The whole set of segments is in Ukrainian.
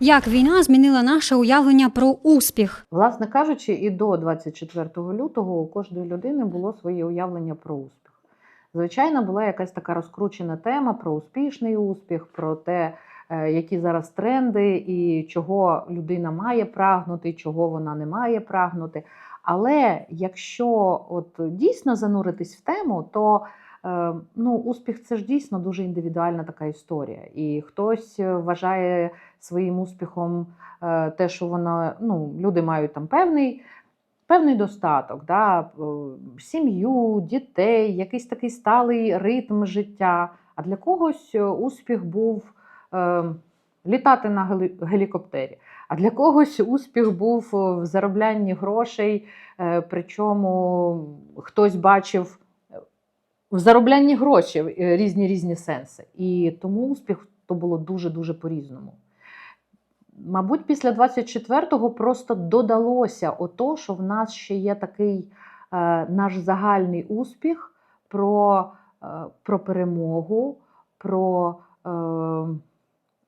Як війна змінила наше уявлення про успіх? Власне кажучи, і до 24 лютого у кожної людини було своє уявлення про успіх. Звичайно, була якась така розкручена тема про успішний успіх, про те, е, які зараз тренди і чого людина має прагнути, чого вона не має прагнути. Але якщо от дійсно зануритись в тему, то ну, успіх це ж дійсно дуже індивідуальна така історія. І хтось вважає своїм успіхом е, те, що воно ну, люди мають там певний. Певний достаток, да, е, сім'ю, дітей, якийсь такий сталий ритм життя. А для когось е, успіх був е, літати на гелі- гелікоптері, а для когось успіх був е, в зароблянні грошей, е, причому хтось бачив е, в зароблянні грошей е, різні різні сенси. І тому успіх то було дуже-дуже по-різному. Мабуть, після 24-го просто додалося ото, що в нас ще є такий е, наш загальний успіх про, е, про перемогу, про е,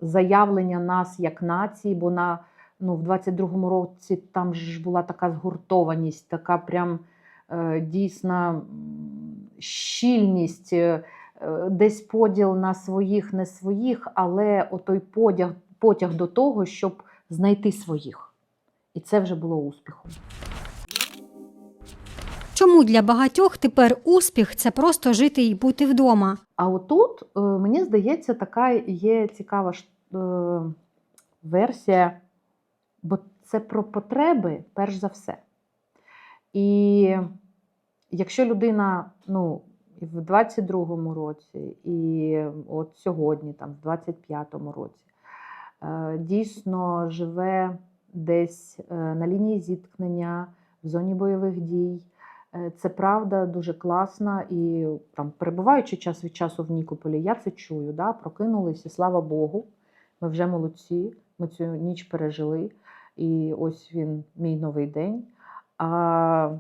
заявлення нас як нації, бо на, ну, в 22-му році там ж була така згуртованість, така прям дійсна щільність, е, е, десь поділ на своїх, не своїх, але отой потяг, потяг до того, щоб знайти своїх. І це вже було успіхом. Чому для багатьох тепер успіх це просто жити і бути вдома? А отут, е, мені здається, така є цікава версія, бо це про потреби, перш за все. І якщо людина ну, в 22-му році, і от сьогодні, там, в 25-му році, е, дійсно живе десь е, на лінії зіткнення, в зоні бойових дій. Е, Це правда дуже класна. І там, перебуваючи час від часу в Нікополі, я це чую. Да? Прокинулися, слава Богу. Ми вже молодці, ми цю ніч пережили. І ось він, мій новий день. А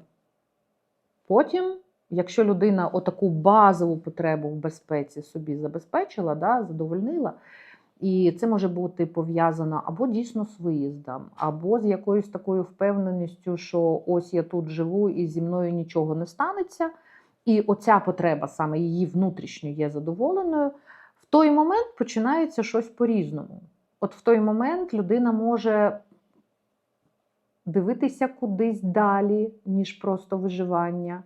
потім, якщо людина отаку базову потребу в безпеці собі забезпечила, да, задовольнила, і це може бути пов'язано або дійсно з виїздом, або з якоюсь такою впевненістю, що ось я тут живу і зі мною нічого не станеться. І оця потреба, саме її внутрішньо є задоволеною, в той момент починається щось по-різному. От в той момент людина може дивитися кудись далі, ніж просто виживання,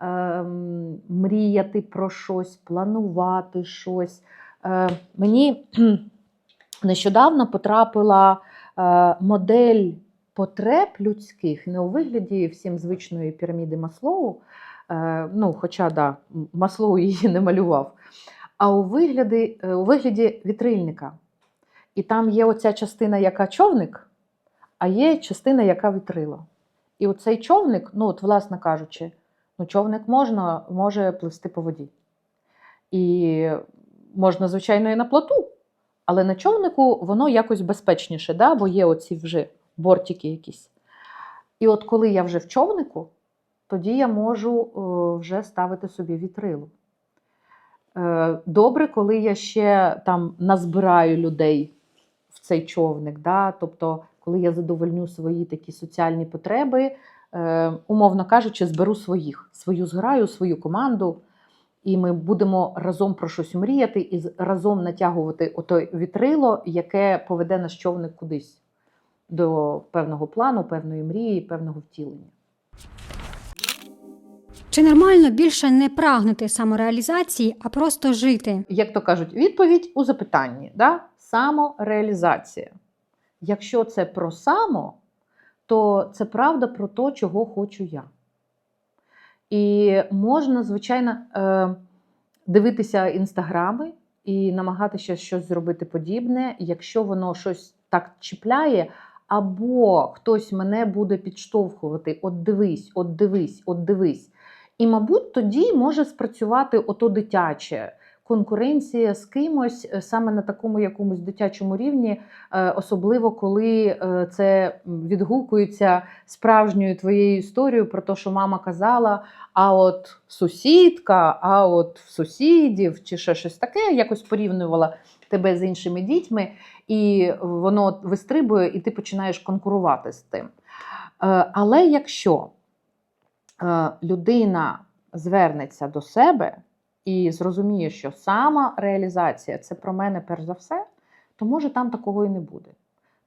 ем, мріяти про щось, планувати щось. Е, мені нещодавно потрапила е, модель потреб людських не у вигляді всім звичної піраміди Маслоу, е, ну, хоча да, Маслоу її не малював, а у вигляді, е, у вигляді вітрильника. І там є оця частина, яка човник, а є частина, яка вітрило. І оцей човник, ну, от, власне кажучи, ну, човник можна, може пливсти по воді. І можна, звичайно, і на плоту, але на човнику воно якось безпечніше, да? бо є оці вже бортики якісь. І от коли я вже в човнику, тоді я можу е, вже ставити собі вітрило. Е, Добре, коли я ще там назбираю людей в цей човник, да? тобто, коли я задовольню свої такі соціальні потреби, е, умовно кажучи, зберу своїх, свою зграю, свою команду, і ми будемо разом про щось мріяти і разом натягувати отой вітрило, яке поведе наш човник кудись до певного плану, певної мрії, певного втілення. Чи нормально більше не прагнути самореалізації, а просто жити? як то кажуть, відповідь у запитанні, да? самореалізація. Якщо це про само, то це правда про те, чого хочу я. І можна, звичайно, е, дивитися інстаграми і намагатися щось зробити подібне, якщо воно щось так чіпляє, або хтось мене буде підштовхувати: от дивись, от дивись, от дивись. І, мабуть, тоді може спрацювати ото дитяче. Конкуренція з кимось е, саме на такому якомусь дитячому рівні, е, особливо коли е, це відгукується справжньою твоєю історією про те, що мама казала, а от сусідка, а от сусідів, чи ще щось таке, якось порівнювала тебе з іншими дітьми, і воно вистрибує, і ти починаєш конкурувати з тим. Але якщо людина звернеться до себе і зрозуміє, що самореалізація це про мене перш за все, то може там такого і не буде.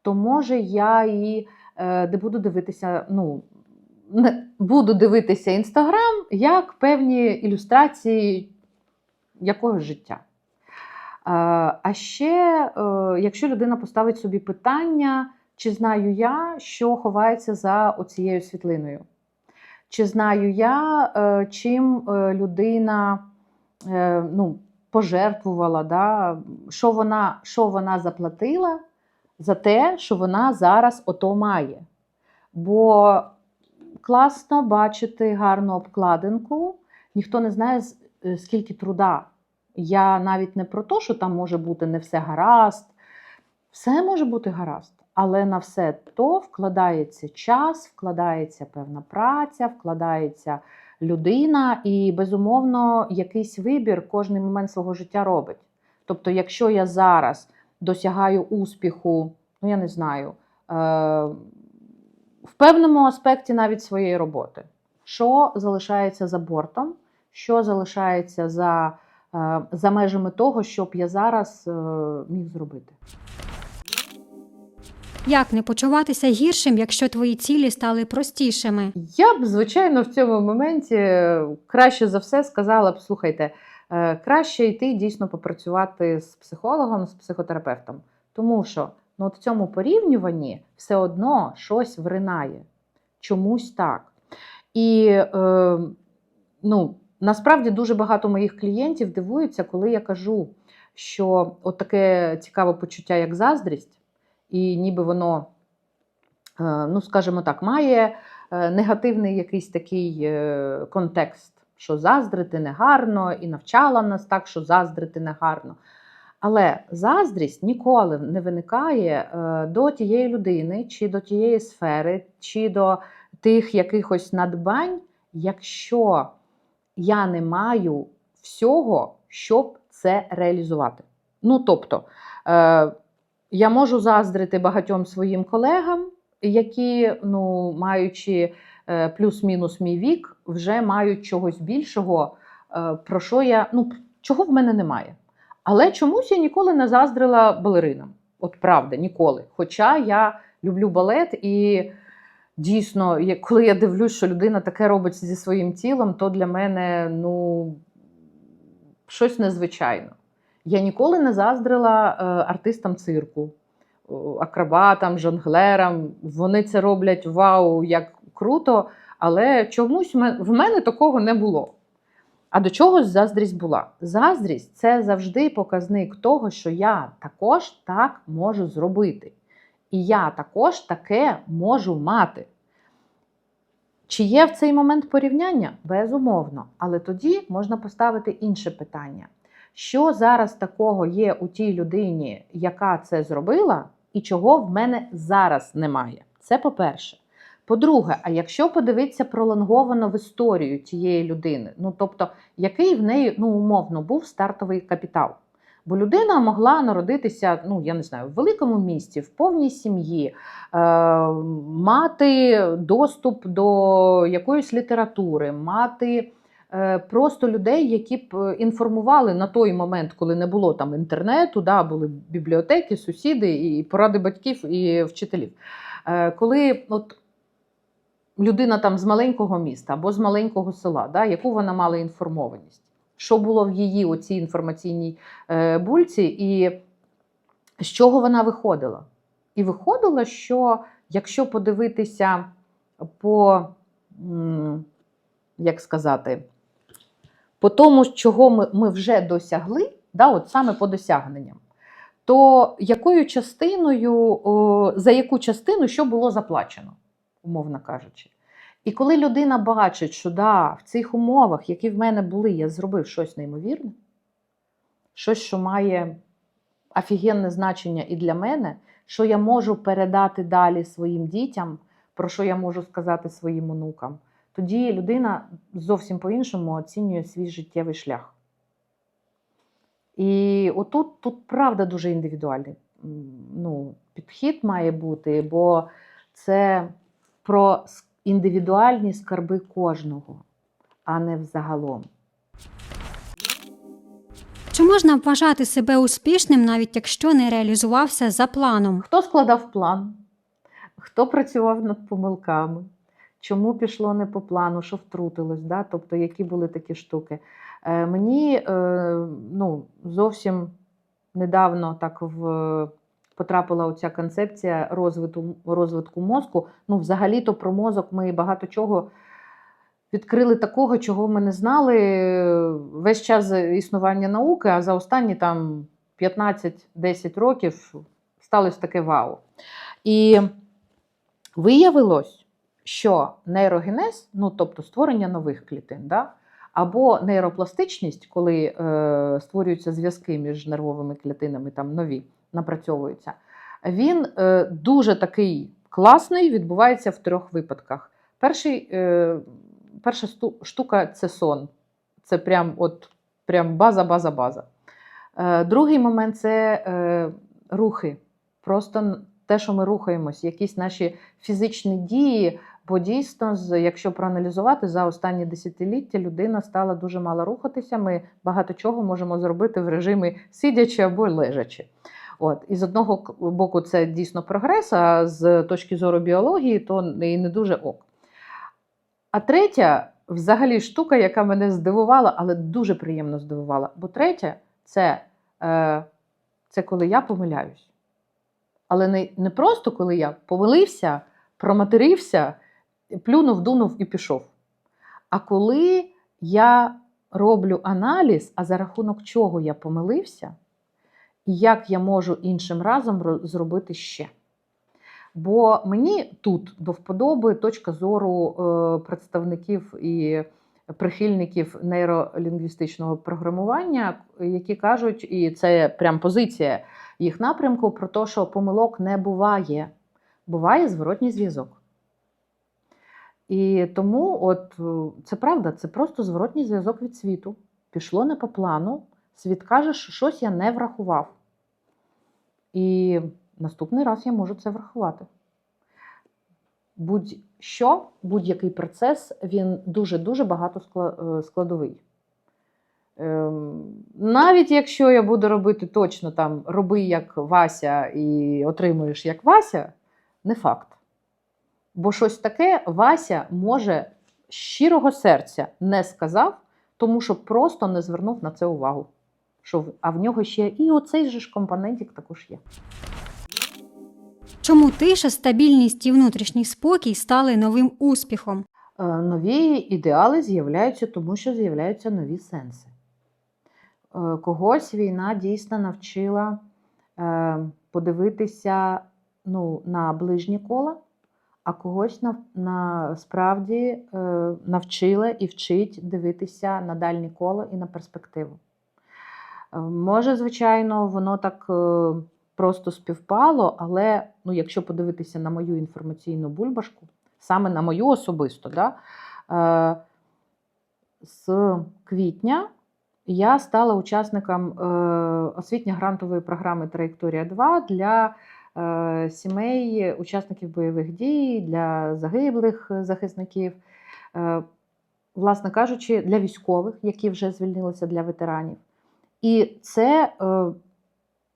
То може я і е, не буду дивитися, ну, не буду дивитися інстаграм як певні ілюстрації якогось життя. Е, А ще, е, якщо людина поставить собі питання, чи знаю я, що ховається за оцією світлиною? Чи знаю я, е, чим людина ну, пожертвувала, да? що, вона, що вона заплатила за те, що вона зараз ото має? Бо класно бачити гарну обкладинку, ніхто не знає, е, скільки труда. Я навіть не про те, що там може бути не все гаразд. Все може бути гаразд, але на все то вкладається час, вкладається певна праця, вкладається людина, і, безумовно, якийсь вибір кожний момент свого життя робить. Тобто, якщо я зараз досягаю успіху, ну я не знаю, е- в певному аспекті навіть своєї роботи, що залишається за бортом, що залишається за, е, за межами того, що б я зараз е, міг зробити. Як не почуватися гіршим, якщо твої цілі стали простішими? Я б, звичайно, в цьому моменті е, краще за все сказала б: слухайте, е, краще йти дійсно попрацювати з психологом, з психотерапевтом. Тому що ну, от в цьому порівнюванні все одно щось вринає. Чомусь так. І е, ну, насправді дуже багато моїх клієнтів дивуються, коли я кажу, що от таке цікаве почуття, як заздрість, і ніби воно, е, ну, скажімо так, має е, негативний якийсь такий е, контекст, що заздрити негарно, і навчала нас так, що заздрити негарно. Але заздрість ніколи не виникає до тієї людини, чи до тієї сфери, чи до тих якихось надбань, якщо я не маю всього, щоб це реалізувати. Ну, тобто, я можу заздрити багатьом своїм колегам, які, ну, маючи е, плюс-мінус мій вік, вже мають чогось більшого, е, про що я, ну, чого в мене немає. Але чомусь я ніколи не заздрила балеринам. От правда, ніколи. Хоча я люблю балет, і дійсно, коли я дивлюсь, що людина таке робить зі своїм тілом, то для мене ну, щось незвичайне. Я ніколи не заздрила е, артистам цирку, акробатам, жонглерам. Вони це роблять вау, як круто, але чомусь в мене такого не було. А до чогось заздрість була. Заздрість це завжди показник того, що я також так можу зробити. І я також таке можу мати. Чи є в цей момент порівняння? Безумовно. Але тоді можна поставити інше питання: що зараз такого є у тій людині, яка це зробила, і чого в мене зараз немає? Це по-перше. По-друге, а якщо подивитися пролонговано в історію тієї людини, ну тобто, який в неї ну умовно був стартовий капітал? Бо людина могла народитися, ну я не знаю, в великому місті, в повній сім'ї, е, мати доступ до якоїсь літератури, мати просто людей, які б е, інформували на той момент, коли не було там інтернету, да, були бібліотеки, сусіди, і поради батьків і вчителів. Е, коли от людина там з маленького міста або з маленького села, да, яку вона мала інформованість, що було в її оцій інформаційній е, бульці, і з чого вона виходила? І виходило, що якщо подивитися по, як сказати, по тому, чого ми, ми вже досягли, да, от саме по досягненням, то якою частиною, за яку частину що було заплачено, умовно кажучи. І коли людина бачить, що да, в цих умовах, які в мене були, я зробив щось неймовірне, щось, що має офігенне значення і для мене, що я можу передати далі своїм дітям, про що я можу сказати своїм онукам, тоді людина зовсім по-іншому оцінює свій життєвий шлях. І отут тут правда дуже індивідуальний ну, підхід має бути, бо це про індивідуальні скарби кожного, а не взагалом. Чи можна вважати себе успішним, навіть якщо не реалізувався за планом? Хто складав план? Хто працював над помилками? Чому пішло не по плану, що втрутилось? Да? Тобто, які були такі штуки? Е, мені е, ну, зовсім недавно так в, потрапила оця концепція розвитку, розвитку мозку. Ну, взагалі-то про мозок ми багато чого відкрили такого, чого ми не знали весь час існування науки, а за останні там 15-10 років сталося таке вау. І виявилось, що нейрогенез, ну тобто створення нових клітин, да, або нейропластичність, коли е, створюються зв'язки між нервовими клітинами, там нові напрацьовуються, він е, дуже такий класний, відбувається в трьох випадках. Перший, е, перша штука це сон. Це прям, от, прям база, база, база. Е, другий момент це е, рухи. Просто те, що ми рухаємось, якісь наші фізичні дії. Бо дійсно, якщо проаналізувати, за останні десятиліття людина стала дуже мало рухатися. Ми багато чого можемо зробити в режимі сидячи або лежачи. От. І з одного боку, це дійсно прогрес, а з точки зору біології, то і не дуже ок. А третя, взагалі, штука, яка мене здивувала, але дуже приємно здивувала. Бо третя це, е, це коли я помиляюсь. Але не, не просто коли я помилився, проматерився, плюнув, дунув і пішов. А коли я роблю аналіз, а за рахунок чого я помилився, і як я можу іншим разом зробити ще. Бо мені тут до вподоби точка зору е, представників і прихильників нейролінгвістичного програмування, які кажуть, і це прям позиція їх напрямку про те, що помилок не буває. Буває зворотній зв'язок. І тому, от е, це правда, це просто зворотній зв'язок від світу. Пішло не по плану, світ каже, що щось я не врахував. І наступний раз я можу це врахувати. Будь-що, будь-який процес, він дуже-дуже багато е, складовий. Ем, Навіть якщо я буду робити точно там роби як Вася і отримуєш як Вася, не факт. Бо щось таке Вася може щирого серця не сказав, тому що просто не звернув на це увагу. Що, а в нього ще і оцей же ж компонентик також є. Чому тиша, стабільність і внутрішній спокій стали новим успіхом? Е, Нові ідеали з'являються, тому що з'являються нові сенси. Е, Когось війна дійсно навчила е, подивитися ну, на ближні кола, а когось на, на, справді е, навчила і вчить дивитися на дальні кола і на перспективу. Е, Може, звичайно, воно так е, просто співпало, але ну, якщо подивитися на мою інформаційну бульбашку, саме на мою особисто, да, з квітня я стала учасником освітньо-грантової програми Траєкторія 2 для сімей учасників бойових дій, для загиблих захисників, е, власне кажучи, для військових, які вже звільнилися для ветеранів. І це е,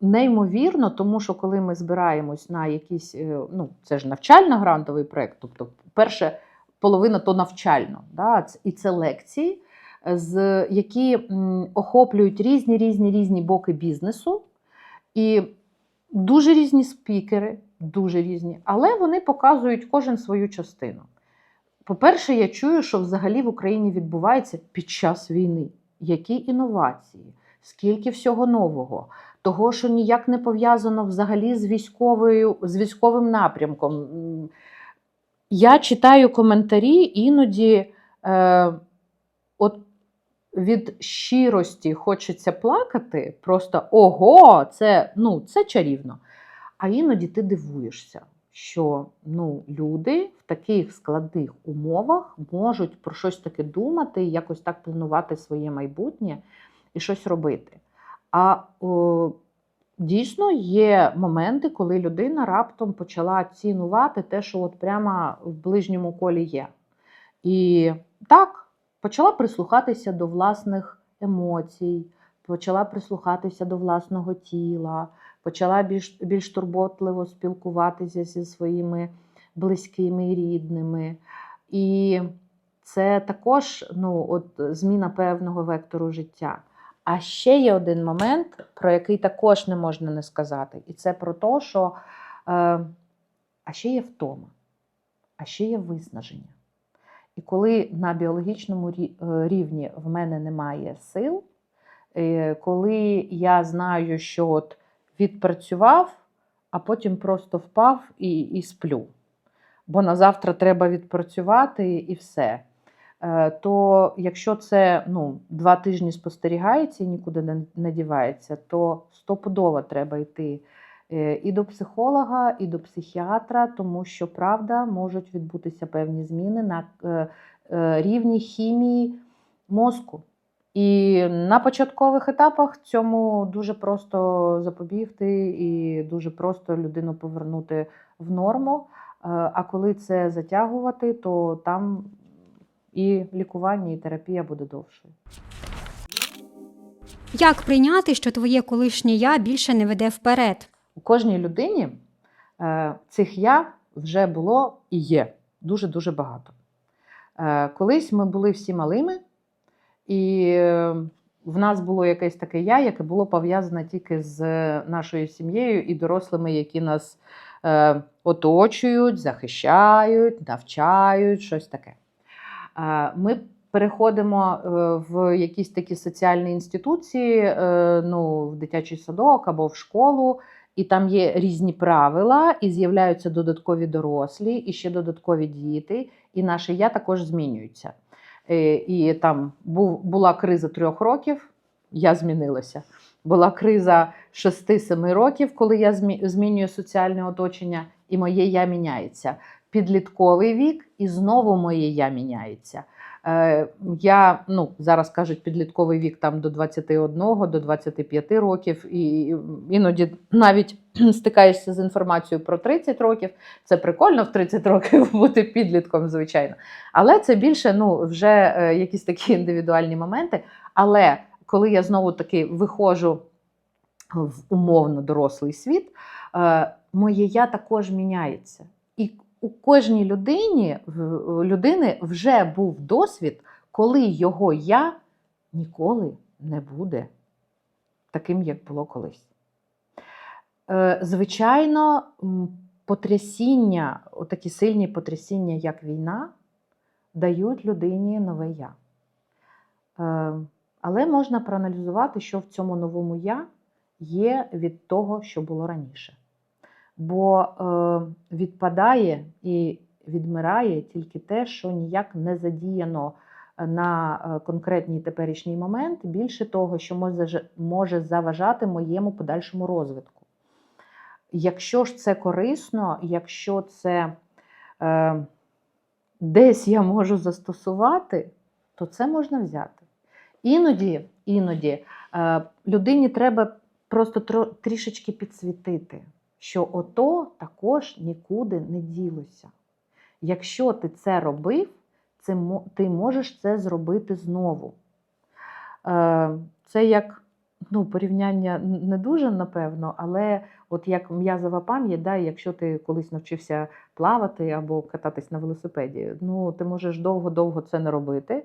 неймовірно, тому що коли ми збираємось на якийсь, е, ну, це ж навчально-грантовий проєкт, тобто, перше, половина то навчально, да, і це лекції, е, з, які охоплюють різні різні різні боки бізнесу. І дуже різні спікери, дуже різні, але вони показують кожен свою частину. По-перше, я чую, що взагалі в Україні відбувається під час війни. Які інновації, скільки всього нового, того, що ніяк не пов'язано взагалі з військовою, з військовим напрямком. Я читаю коментарі іноді. Е, от від щирості хочеться плакати, просто ого, це, ну, це чарівно. А іноді ти дивуєшся, що ну, люди в таких складних умовах можуть про щось таке думати, якось так планувати своє майбутнє і щось робити. А о, дійсно є моменти, коли людина раптом почала цінувати те, що от прямо в ближньому колі є. І так, почала прислухатися до власних емоцій, почала прислухатися до власного тіла, почала більш, більш турботливо спілкуватися зі своїми близькими і рідними. І це також ну, от, зміна певного вектору життя. А ще є один момент, про який також не можна не сказати. І це про те, що е, а ще є втома, а ще є виснаження. І коли на біологічному е, рівні в мене немає сил, е, коли я знаю, що от відпрацював, а потім просто впав і, і сплю. Бо на завтра треба відпрацювати і все. Е, То якщо це ну, два тижні спостерігається і нікуди не, дівається, то стопудово треба йти і до психолога, і до психіатра, тому що правда можуть відбутися певні зміни на е, е, рівні хімії мозку. І на початкових етапах цьому дуже просто запобігти і дуже просто людину повернути в норму. Е, А коли це затягувати, то там і лікування, і терапія буде довшою. Як прийняти, що твоє колишнє я більше не веде вперед? У кожній людині е, цих я вже було і є дуже-дуже багато. Е, Колись ми були всі малими, і е, в нас було якесь таке я, яке було пов'язане тільки з нашою сім'єю і дорослими, які нас оточують, захищають, навчають, щось таке. Ми переходимо в якісь такі соціальні інституції, ну, в дитячий садок або в школу, і там є різні правила, і з'являються додаткові дорослі, і ще додаткові діти, і наше я також змінюється. Е, І там був, була криза трьох років, я змінилася. Була криза 6-7 років, коли я змінюю соціальне оточення, і моє я міняється. Підлітковий вік, і знову моє я міняється. Е, Я ну, зараз кажуть підлітковий вік там до 21, до 25 років, і іноді навіть стикаєшся з інформацією про 30 років. Це прикольно в 30 років бути підлітком, звичайно. Але це більше ну, вже е, якісь такі індивідуальні моменти. Але коли я знову таки виходжу в умовно дорослий світ, е, моє я також міняється. І у кожній людині, людини вже був досвід, коли його я ніколи не буде таким, як було колись. Е, Звичайно, потрясіння, такі сильні потрясіння, як війна, дають людині нове я. Е, Але можна проаналізувати, що в цьому новому я є від того, що було раніше. Бо е, відпадає і відмирає тільки те, що ніяк не задіяно на е, конкретній теперішній момент, більше того, що може, заважати моєму подальшому розвитку. Якщо ж це корисно, якщо це е, десь я можу застосувати, то це можна взяти. Іноді, іноді е, людині треба просто трішечки підсвітити, що ото також нікуди не ділося. Якщо ти це робив, ти можеш це зробити знову. Е, Це як ну, порівняння не дуже, напевно, але от як м'язова пам'ять, якщо ти колись навчився плавати або кататись на велосипеді, ну ти можеш довго-довго це не робити.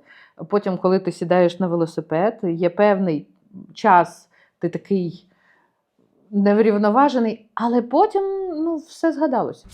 Потім, коли ти сідаєш на велосипед, є певний час, ти такий неврівноважений, але потім ну, все згадалося.